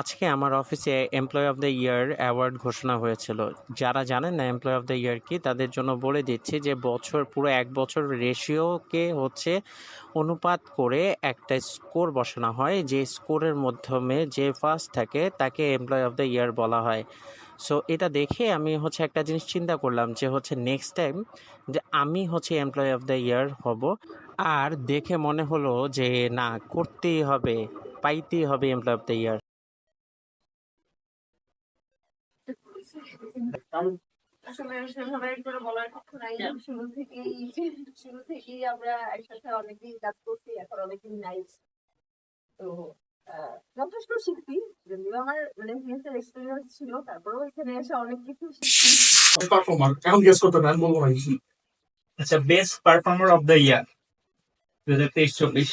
আজকে আমার অফিসে employee of the year award ঘোষণা হয়েছিল। যারা জানেন না এমপ্লয় অফ দ্য ইয়ার কি, তাদের জন্য বলে দিচ্ছি যে বছর, পুরো এক বছর রেশিওকে হচ্ছে অনুপাত করে একটা স্কোর বসানো হয়, যে স্কোরের মাধ্যমে যে ফার্স্ট থাকে, তাকে এমপ্লয় অফ দ্য ইয়ার বলা হয়। সো এটা দেখে আমি হচ্ছে একটা জিনিস চিন্তা করলাম যে হচ্ছে নেক্সট টাইম যে আমি হচ্ছে এমপ্লয় অফ দ্য ইয়ার হব, আর দেখে মনে হলো যে না, করতেই হবে, পাইতেই হবে এমপ্লয় অফ দ্য ইয়ার আসলে সেভাবে করে বলার কিছু নাই। শুরু থেকেই শুরু থেকেই আমরা একসাথে অনেকদিন কাজ করছি এখন অনেকদিন নাই। তো যথেষ্ট শিখছি। যদিও আমার মানে এক্সপিরিয়েন্স ছিল তারপরেও এখানে এসে অনেক কিছু শিখছি। পারফর্মার এখন গেস করতে না বলব না আচ্ছা best performer of the year দু হাজার তেইশ চব্বিশ।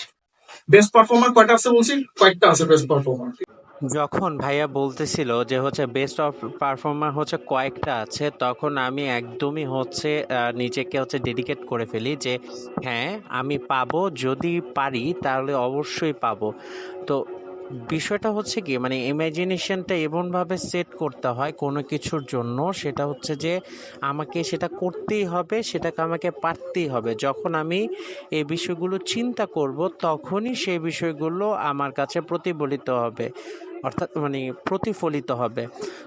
বেস্ট পারফর্মার কয়টা আছে বলছি? কয়েকটা আছে বেস্ট পারফর্মার যখন ভাইয়া বলতেছিল যে হচ্ছে বেস্ট অফ পারফর্মার হচ্ছে কয়েকটা আছে, তখন আমি একদমই হচ্ছে নিজেকে হচ্ছে ডেডিকেট করে ফেলি যে হ্যাঁ আমি পাবো, যদি পারি তাহলে অবশ্যই পাবো। তো বিষয়টা হচ্ছে কি মানে ইমাজিনেশনটা এমনভাবে সেট করতে হয় কোনো কিছুর জন্য, সেটা হচ্ছে যে আমাকে সেটা করতেই হবে, সেটাকে আমাকে পারতেই হবে। যখন আমি এই বিষয়গুলো চিন্তা করব, তখনই সেই বিষয়গুলো আমার কাছে প্রতিফলিত হবে। অর্থাৎ মানে প্রতিফলিত হবে।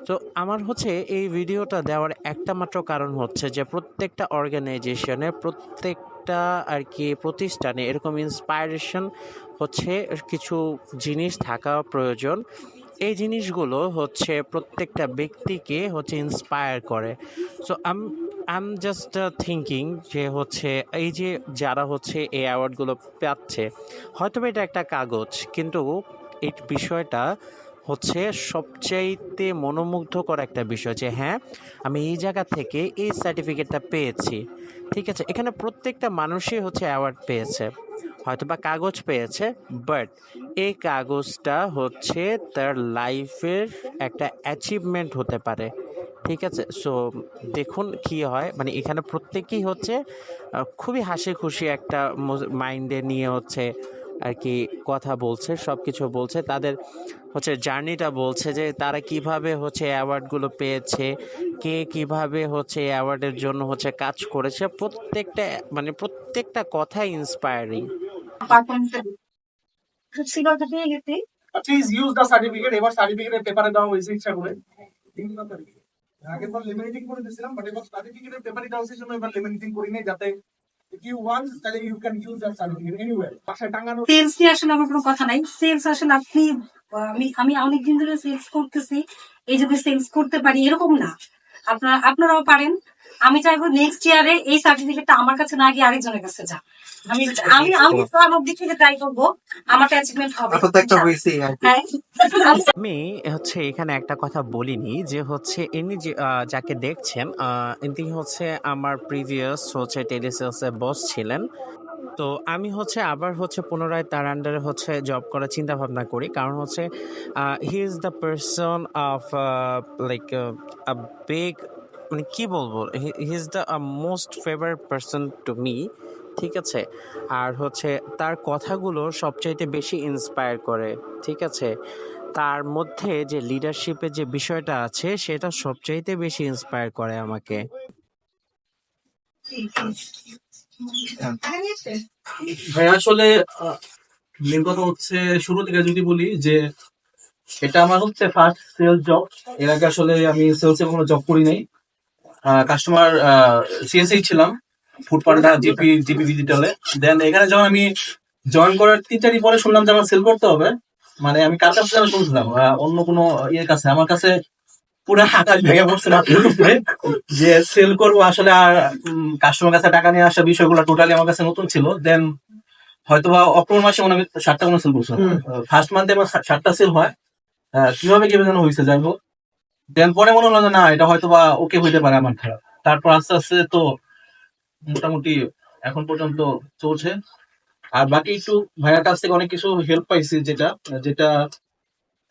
তো আমার হচ্ছে এই ভিডিওটা দেওয়ার একটা মাত্র কারণ হচ্ছে যে প্রত্যেকটা অর্গানাইজেশনে প্রত্যেকটা আর কি প্রতিষ্ঠানে এরকম ইন্সপায়ারেশন হচ্ছে কিছু জিনিস থাকা প্রয়োজন। এই জিনিসগুলো হচ্ছে প্রত্যেকটা ব্যক্তিকে হচ্ছে ইন্সপায়ার করে। So um um just thinking যে হচ্ছে এই যে যারা হচ্ছে এই অ্যাওয়ার্ডগুলো পাচ্ছে হয়তো এটা একটা কাগজ, কিন্তু এই বিষয়টা হচ্ছে সবচাইতে মনোমুগ্ধকর একটা বিষয় যে হ্যাঁ আমি এই জায়গা থেকে এই সার্টিফিকেটটা পেয়েছি। ঠিক আছে, এখানে প্রত্যেকটা মানুষই হচ্ছে অ্যাওয়ার্ড পেয়েছে হয়তো বা কাগজ পেয়েছে বাট এই কাগজটা হচ্ছে তার লাইফের একটা অ্যাচিভমেন্ট হতে পারে। ঠিক আছে সো দেখুন কি হয় মানে এখানে প্রত্যেকেই হচ্ছে খুবই হাসি খুশি একটা মাইন্ডে নিয়ে হচ্ছে আর কি কথা বলছে সব কিছু বলছে। তাদের হচ্ছে জার্নিটা বলছে যে তারা কীভাবে হচ্ছে অ্যাওয়ার্ডগুলো পেয়েছে, কে কীভাবে হচ্ছে অ্যাওয়ার্ডের জন্য হচ্ছে কাজ করেছে। প্রত্যেকটা মানে প্রত্যেকটা কথা ইন্সপায়ারিং প্লিজ লেমিনেটিং করে। দিয়েছিলাম বাট এবার সার্টিফিকেটের পেপারে এবার লেমিনেটিং করি নাই যাতে সেলস নিয়ে আসলে আমার কোনো কথা নাই। সেলস আসলে আপনি আমি আমি অনেকদিন ধরে সেলস করতেছি। এই যদি সেলস করতে পারি এরকম না। আপনারা আপনারাও পারেন। আমি চাইব নেক্সট ইয়ারে এই সার্টিফিকেটটা আমার কাছে না গিয়ে আরেকজনের কাছে যা। আমি আমি আমি তো আমার দিক থেকে ট্রাই করব আমার অ্যাচিভমেন্ট হবে। হ্যাঁ। আমি আমি হচ্ছে এখানে একটা কথা বলিনি যে হচ্ছে ইনি যে যাকে দেখছেন আহ, ইনি হচ্ছে আমার প্রিভিয়াস হচ্ছে টেলিসেলসের বস ছিলেন। তো আমি হচ্ছে আবার হচ্ছে পুনরায় তার আন্ডারে হচ্ছে জব করার চিন্তা ভাবনা করি কারণ হচ্ছে he is the person of like a big মানে কি বলব? He is the most favourite person to me ঠিক আছে? আর হচ্ছে তার কথাগুলো সবচাইতে বেশি ইন্সপায়ার করে, ঠিক আছে? তার মধ্যে যে লিডারশিপের যে বিষয়টা আছে, সেটা সবচাইতে বেশি ইন্সপায়ার করে আমাকে। ভাই, আসলে মেন কথা হচ্ছে, শুরু থেকে যদি বলি যে, এটা আমার হচ্ছে ফার্স্ট সেলস জব এর আগে আসলে আমি সেলসে কোনো জব করি নাই। কাস্টমার সিএসএই ছিলাম ফুড পান্ডা জিপি জিপি ডিজিটালে দেন এখানে যখন আমি জয়েন করার তিন চার পরে শুনলাম যে আমার সেল করতে হবে মানে আমি কার কাছে যেন শুনছিলাম অন্য কোনো ইয়ের কাছে আমার কাছে পুরো আকাশ ভেঙে পড়ছে যে সেল করব আসলে আর কাস্টমার কাছে টাকা নিয়ে আসা বিষয়গুলো টোটালি আমার কাছে নতুন ছিল। দেন হয়তো বা অক্টোবর মাসে মনে হয় আমি ষাটটা কোনো সেল করছিলাম ফার্স্ট মান্থে আমার ষাটটা সেল হয়। কীভাবে কীভাবে যেন হয়েছে যাই হোক। দেন পরে মনে হলো না, এটা হয়তো বা ওকে হইতে পারে আমার খারাপ তারপর আস্তে আস্তে তো মোটামুটি এখন পর্যন্ত চলছে। আর বাকি একটু ভাইয়ার কাছ থেকে অনেক কিছু হেল্প পাইছি যেটা যেটা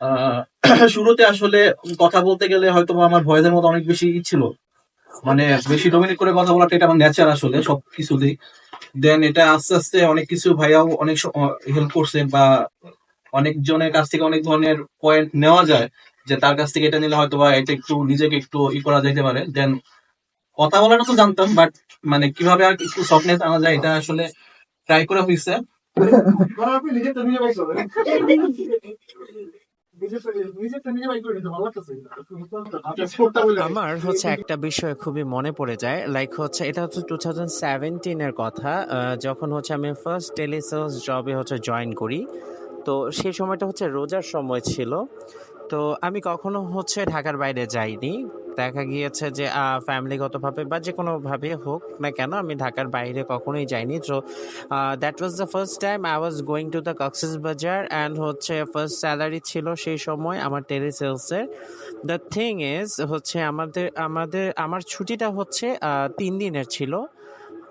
শুরুতে আসলে কথা বলতে গেলে হয়তো আমার ভয়েসের মতো অনেক বেশি ছিল। মানে বেশি ডোমিনেট করে কথা বলাটা এটা আমার নেচার আসলে সব কিছুতেই দেন এটা আস্তে আস্তে অনেক কিছু ভাইয়াও অনেক হেল্প করছে বা অনেকজনের কাছ থেকে অনেক ধরনের পয়েন্ট নেওয়া যায়। যে তার কাছ থেকে এটা নিলে হয়তো বা এটা একটু নিজেকে একটু ই করা যেতে পারে। দেন কথা বলাটা তো জানতাম বাট মানে কীভাবে আর একটু সফটনেস আনা যায় এটা আসলে ট্রাই করা হয়েছে আমার হচ্ছে একটা বিষয় খুবই মনে পড়ে যায়। লাইক হচ্ছে এটা হচ্ছে টু থাউজেন্ড সেভেন্টিনের কথা। আহ, যখন হচ্ছে আমি ফার্স্ট টেলিসেলস জবে হচ্ছে জয়েন করি। তো সেই সময়টা হচ্ছে রোজার সময় ছিল। তো আমি কখনো হচ্ছে ঢাকার বাইরে যাইনি। দেখা গিয়েছে যে ফ্যামিলিগতভাবে বা যে কোনোভাবে হোক না কেন আমি ঢাকার বাইরে কখনোই যাইনি। তো that was the first time I was going to the Cox's Bazar and হচ্ছে ফার্স্ট স্যালারি ছিল সেই সময় আমার টেলিসেলসের দ্য থিং ইজ হচ্ছে আমাদের আমাদের, আমার ছুটিটা হচ্ছে তিন দিনের ছিল।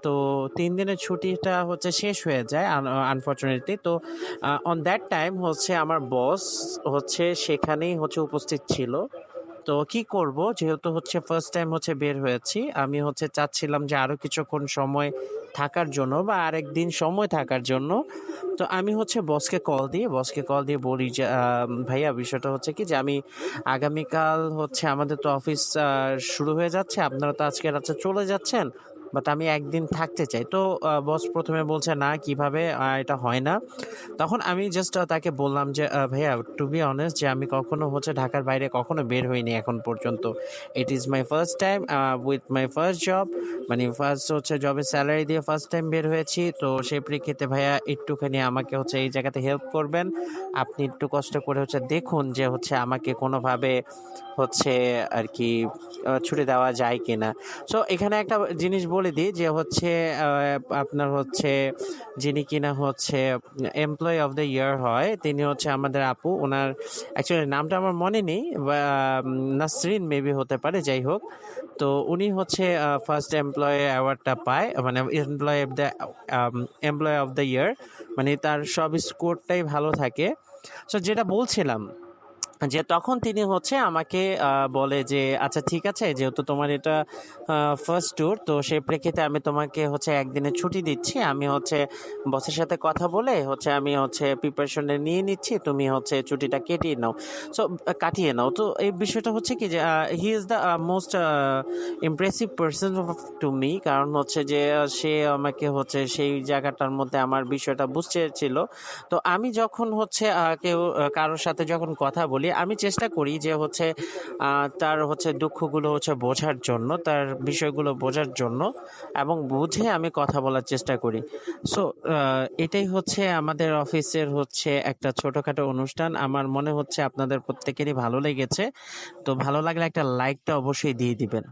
তো তিন দিনের ছুটিটা হচ্ছে শেষ হয়ে যায় আনফর্চুনেটলি তো অন দ্যাট টাইম হচ্ছে আমার বস হচ্ছে সেখানেই হচ্ছে উপস্থিত ছিল। তো কি করব? যেহেতু হচ্ছে ফার্স্ট টাইম হচ্ছে বের হয়েছি, আমি হচ্ছে চাচ্ছিলাম যে আরও কিছুক্ষণ সময় থাকার জন্য বা আরেক দিন সময় থাকার জন্য। তো আমি হচ্ছে বসকে কল দিয়ে বসকে কল দিয়ে বলি যে ভাইয়া বিষয়টা হচ্ছে কি যে আমি আগামীকাল হচ্ছে আমাদের তো অফিস শুরু হয়ে যাচ্ছে, আপনারা তো আজকে রাতে চলে যাচ্ছেন। বাট আমি একদিন থাকতে চাই। তো বস প্রথমে বলছে, না, কীভাবে? এটা হয় না। তখন আমি জাস্ট তাকে বললাম যে ভাইয়া টু বি অনেস্ট যে আমি কখনো হচ্ছে ঢাকার বাইরে কখনো বের হইনি এখন পর্যন্ত। It is my first time with my first job মানে ফার্স্ট হচ্ছে জবের স্যালারি দিয়ে ফার্স্ট টাইম বের হয়েছি। তো সেই প্রেক্ষিতে ভাইয়া, একটুখানি আমাকে হচ্ছে এই জায়গাতে হেল্প করবেন। আপনি একটু কষ্ট করে হচ্ছে দেখুন যে হচ্ছে আমাকে কোনোভাবে হচ্ছে আর কি ছুটি দেওয়া যায় কিনা। সো এখানে একটা জিনিস বলে দিই যে হচ্ছে আপনার হচ্ছে যিনি কিনা হচ্ছে এমপ্লয়ি অফ দ্য ইয়ার হয়, তিনি হচ্ছে আমাদের আপু। ওনার অ্যাকচুয়ালি নামটা আমার মনে নেই নাসরিন মেবি হতে পারে, যাই হোক। তো উনি হচ্ছে ফার্স্ট এমপ্লয় অ্যাওয়ার্ডটা পায় মানে employee of the employee of the year মানে তার সব স্কোরটাই ভালো থাকে। সো যেটা বলছিলাম যে তখন তিনি হচ্ছে আমাকে বলে যে আচ্ছা ঠিক আছে, যেহেতু তোমার এটা ফার্স্ট ট্যুর তো সেই প্রেক্ষিতে আমি তোমাকে হচ্ছে একদিনের ছুটি দিচ্ছি। আমি হচ্ছে বসের সাথে কথা বলে হচ্ছে আমি হচ্ছে প্রিপারেশনে নিয়ে নিচ্ছি। তুমি হচ্ছে ছুটিটা কেটিয়ে নাও। সো কাটিয়ে নাও। তো এই বিষয়টা হচ্ছে কি যে he is the most impressive person to me কারণ হচ্ছে যে সে আমাকে হচ্ছে সেই জায়গাটার মধ্যে আমার বিষয়টা বুঝতে ছিল তো আমি যখন হচ্ছে কেউ কারোর সাথে যখন কথা বলি আমি চেষ্টা করি যে হচ্ছে তার হচ্ছে দুঃখগুলো হচ্ছে বোঝার জন্য, তার বিষয়গুলো বোঝার জন্য এবং বুঝে আমি কথা বলার চেষ্টা করি। সো এটাই হচ্ছে আমাদের অফিসের হচ্ছে একটা ছোটোখাটো অনুষ্ঠান। আমার মনে হচ্ছে আপনাদের প্রত্যেকেরই ভালো লেগেছে। তো ভালো লাগলে একটা লাইকটা অবশ্যই দিয়ে দিবেন।